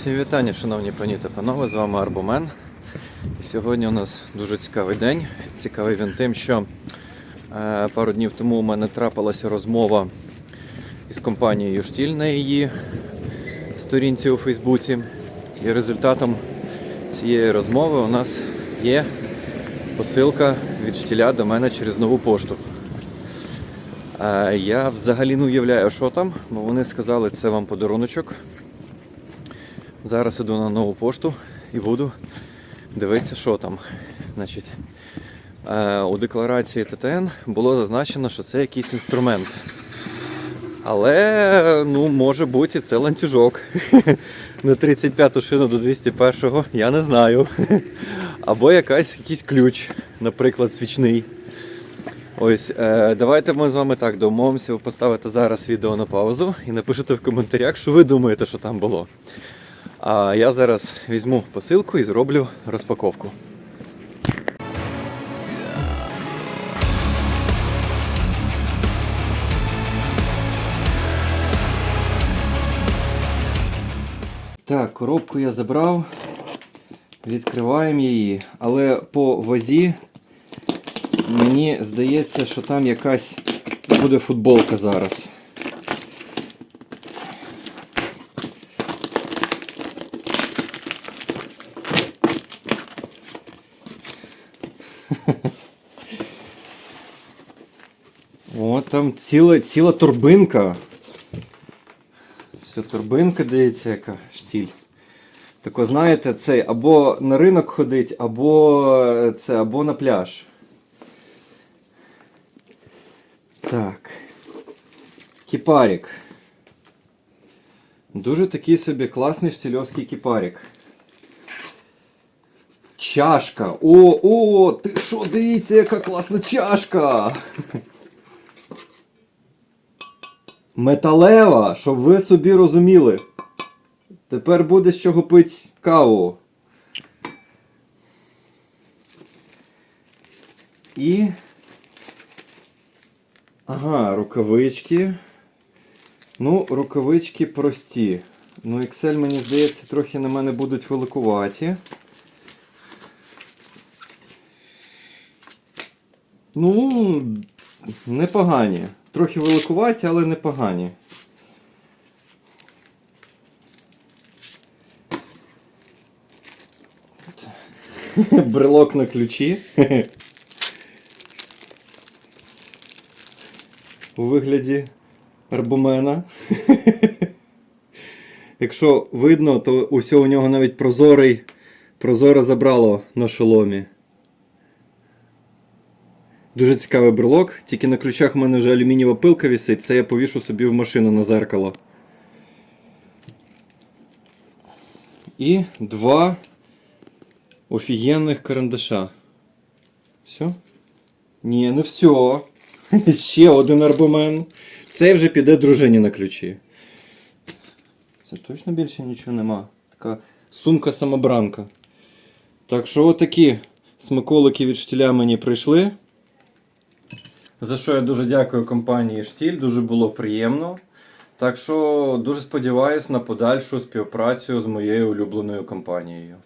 Всім вітання, шановні пані та панове, з вами Арбомен. І сьогодні у нас дуже цікавий день. Цікавий він тим, що е, пару днів тому у мене трапилася розмова із компанією Штіль на її сторінці у Фейсбуці. І результатом цієї розмови у нас є посилка від штіля до мене через нову пошту. Е, Я взагалі не уявляю, що там, бо вони сказали, це вам подаруночок. Зараз іду на нову пошту і буду дивитися, що там. Значить, е, у декларації ТТН було зазначено, що це якийсь інструмент. Але ну, може бути це ланцюжок на 35-ту шину до 201-го, я не знаю. Або якась, якийсь ключ, наприклад, свічний. Ось, е, давайте ми з вами так домовимося. Ви поставите зараз відео на паузу і напишете в коментарях, що ви думаєте, що там було. А я зараз візьму посилку і зроблю розпаковку. Так, коробку я забрав. Відкриваємо її. Але по вазі мені здається, що там якась буде футболка зараз. О, там ціла, ціла торбинка. Все, торбинка, дивіться, яка штіль. Тако, знаєте, цей або на ринок ходить, або це, або на пляж. Так. Кіпарік. Дуже такий собі класний штільовський кіпарік. Чашка. О, о, ти що, дивіться, яка класна чашка! Металева, щоб ви собі розуміли. Тепер буде з чого пити каву. І. Ага, рукавички. Ну, рукавички прості. Ну, Excel, мені здається, трохи на мене будуть великуваті. Ну, непогані. Трохи великуваті, але непогані. Брелок на ключі. У вигляді арбумена. Якщо видно, то усе у нього навіть прозорий, прозоре забрало на шоломі. Дуже цікавий брелок, тільки на ключах в мене вже алюмінієва пилка висить, це я повішу собі в машину на зеркало. І два офігенних карандаша. Все? Ні, не все. Ще один арбумен. Цей вже піде дружині на ключі. Це точно більше нічого нема. Така сумка самобранка. Так що отакі смаколики від штіля мені прийшли. За що я дуже дякую компанії Штіль, дуже було приємно. Так що дуже сподіваюся на подальшу співпрацю з моєю улюбленою компанією.